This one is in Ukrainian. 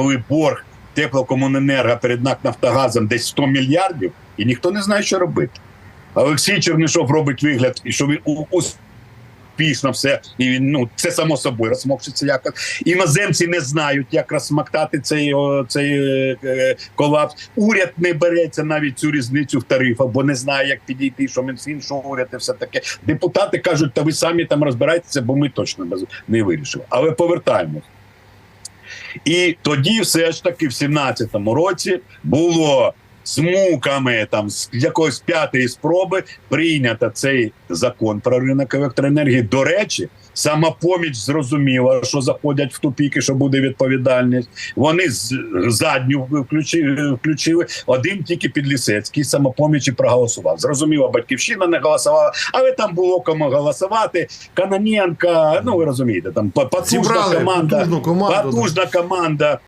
коли борг теплокомуненерго перед НАК Нафтогазом десь 100 мільярдів, і ніхто не знає, що робити. Олексій Чернишов робить вигляд, що він успішно все, і він ну це само собою розмокшиться якось. Іноземці не знають, як розсмактати цей, цей е, е, колапс. Уряд не береться навіть цю різницю в тарифах, бо не знає, як підійти, що Мінфін, що уряд і все таке. Депутати кажуть, та ви самі там розбирайтеся, бо ми точно не вирішили. Але повертаємось. І тоді, все ж таки, в 17-му році було з муками там з якоїсь п'ятої спроби прийнято цей закон про ринок електроенергії. До речі, самопоміч зрозуміла, що заходять в тупіки, що буде відповідальність. Вони з задню включили, включили. Один тільки підлісецький самопоміч і проголосував. Зрозуміло, батьківщина не голосувала, але там було кому голосувати. Каноненка, ну ви розумієте, там потужна Зібрали команда, потужну команду. потужна команда